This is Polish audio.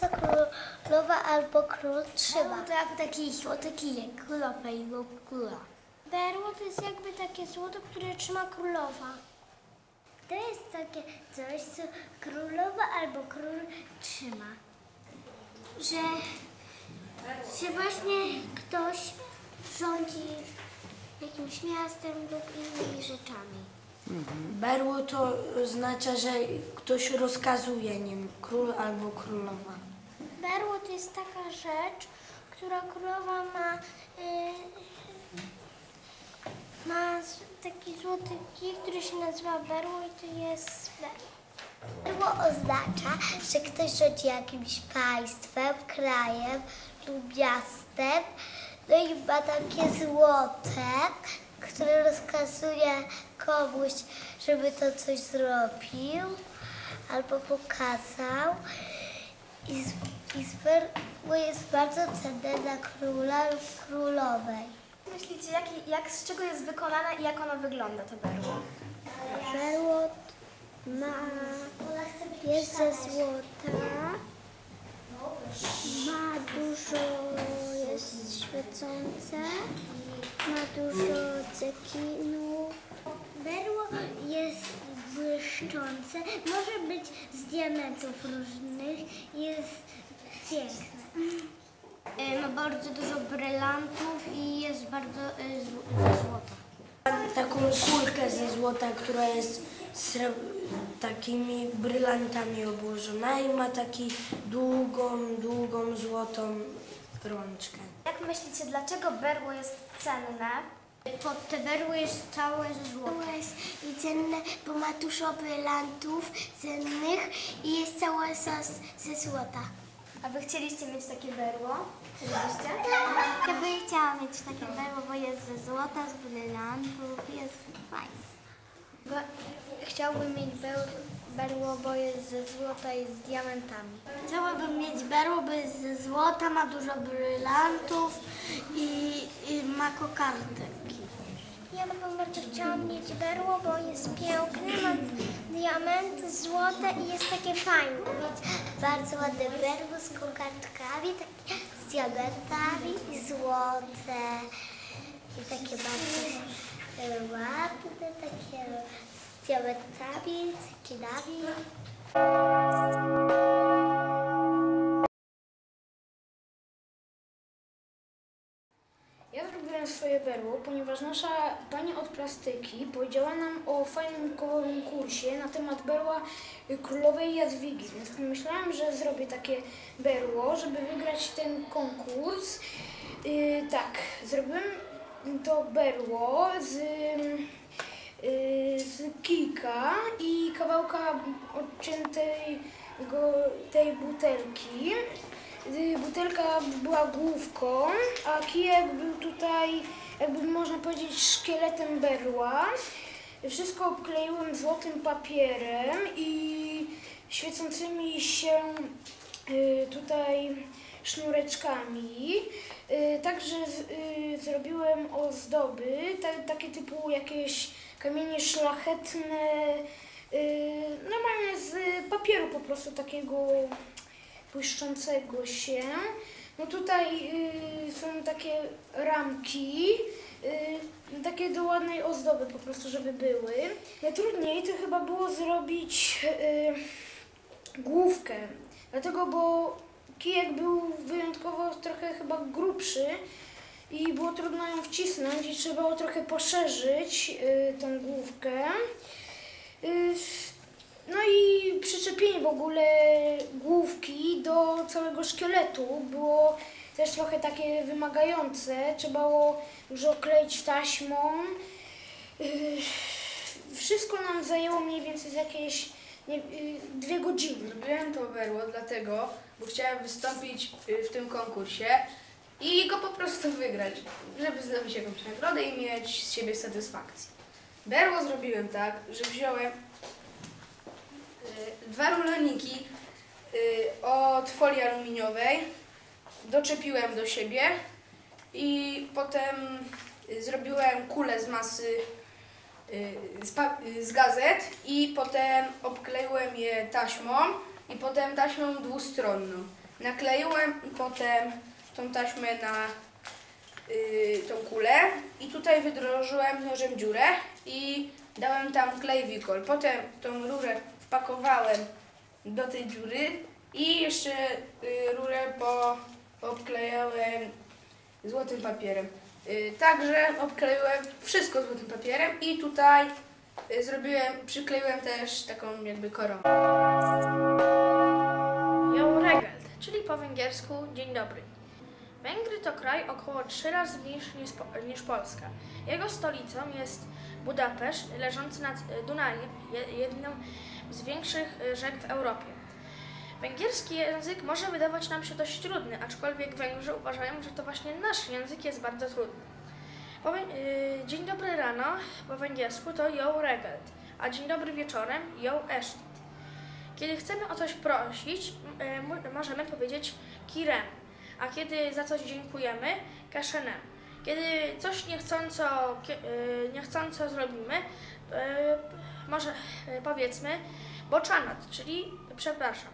co królowa albo król trzyma. To jak taki złoty kijek królowej lub króla. Berło to jest jakby takie złoto, które trzyma królowa. To jest takie coś, co królowa albo król trzyma. Że, że właśnie ktoś rządzi jakimś miastem lub innymi rzeczami. Berło to oznacza, że ktoś rozkazuje nim, król albo królowa. Berło to jest taka rzecz, która królowa ma, y, ma taki złoty kij, który się nazywa berło i to jest berło. Berło oznacza, że ktoś rządzi jakimś państwem, krajem lub miastem, no i ma takie złote, które rozkazuje komuś, żeby to coś zrobił albo pokazał. I, i z berło jest bardzo cenne dla króla lub królowej. Myślicie, jak, jak, z czego jest wykonane i jak ono wygląda, to berło? Berło ma, jest ze złota, ma dużo, jest świecące, ma dużo cekinów. Berło jest błyszczące, może być z diamentów różnych, jest piękne. Y, Ma bardzo dużo brylantów i jest bardzo y, z, ze złota. Mam taką kulkę ze złota, która jest takimi brylantami obłożona i ma taki długą, długą złotą rączkę. Jak myślicie, dlaczego berło jest cenne? Pod te berło jest całe ze złota. Berło jest i cenne, bo ma dużo brylantów cennych i jest całe z, ze złota. A wy chcieliście mieć takie berło? Chcielibyście? Ja bym chciała mieć takie berło, bo jest ze złota, z brylantów, jest fajne. Chciałbym mieć berło, bo jest ze złota i z diamentami. Chciałabym mieć berło, bo jest ze złota, ma dużo brylantów i, i ma kokardki. Ja bym bardzo chciała mieć berło, bo jest piękne, ma diamenty, złote i jest takie fajne. Mieć bardzo ładne berło z kokardkami, takie z diamentami i złote. I takie bardzo ładne, takie z diamentami, cekinami. Ja zrobiłem swoje berło, ponieważ nasza pani od plastyki powiedziała nam o fajnym konkursie na temat berła królowej Jadwigi, więc pomyślałam, że zrobię takie berło, żeby wygrać ten konkurs. Yy, tak, zrobiłem to berło z, yy, z kijka i kawałka odciętej tej butelki. Butelka była główką, a kijek był tutaj, jakby można powiedzieć, szkieletem berła. Wszystko obkleiłem złotym papierem i świecącymi się y, tutaj sznureczkami. Y, Także y, zrobiłem ozdoby, ta, takie typu jakieś kamienie szlachetne, normalnie z papieru po prostu takiego błyszczącego się. No tutaj y, są takie ramki, y, takie do ładnej ozdoby po prostu, żeby były. Najtrudniej to chyba było zrobić y, główkę, dlatego, bo kijek był wyjątkowo trochę chyba grubszy i było trudno ją wcisnąć i trzeba było trochę poszerzyć y, tą główkę. Y, no i przyczepienie w ogóle główki do całego szkieletu było też trochę takie wymagające. Trzeba było dużo kleić taśmą. Yy, Wszystko nam zajęło mniej więcej jakieś nie, yy, dwie godziny. Zrobiłem to berło dlatego, bo chciałem wystąpić y, w tym konkursie i go po prostu wygrać, żeby zdobyć jakąś nagrodę i mieć z siebie satysfakcję. Berło zrobiłem tak, że wziąłem dwa ruloniki y, od folii aluminiowej, doczepiłem do siebie i potem y, zrobiłem kulę z masy y, z, y, z gazet i potem obkleiłem je taśmą i potem taśmą dwustronną. Nakleiłem potem tą taśmę na y, tą kulę i tutaj wydrożyłem nożem dziurę i dałem tam klej wikol. Potem tą rurę wpakowałem do tej dziury i jeszcze y, rurę po, obklejałem złotym papierem. Y, Także obkleiłem wszystko złotym papierem i tutaj y, zrobiłem, przykleiłem też taką jakby koronę. Jouregeld, czyli po węgiersku dzień dobry. Węgry to kraj około trzy razy mniejszy niż, niż Polska. Jego stolicą jest Budapeszt, leżący nad Dunajem, je- jedną z większych e, rzek w Europie. Węgierski język może wydawać nam się dość trudny, aczkolwiek Węgrzy uważają, że to właśnie nasz język jest bardzo trudny. Y, dzień dobry rano po węgiersku to Jó regelt, a dzień dobry wieczorem Jó estit. Kiedy chcemy o coś prosić, y, mo- możemy powiedzieć kirem, a kiedy za coś dziękujemy, kaszenem. Kiedy coś niechcąco, y, niechcąco zrobimy, y, może y, powiedzmy boczanat, czyli przepraszam.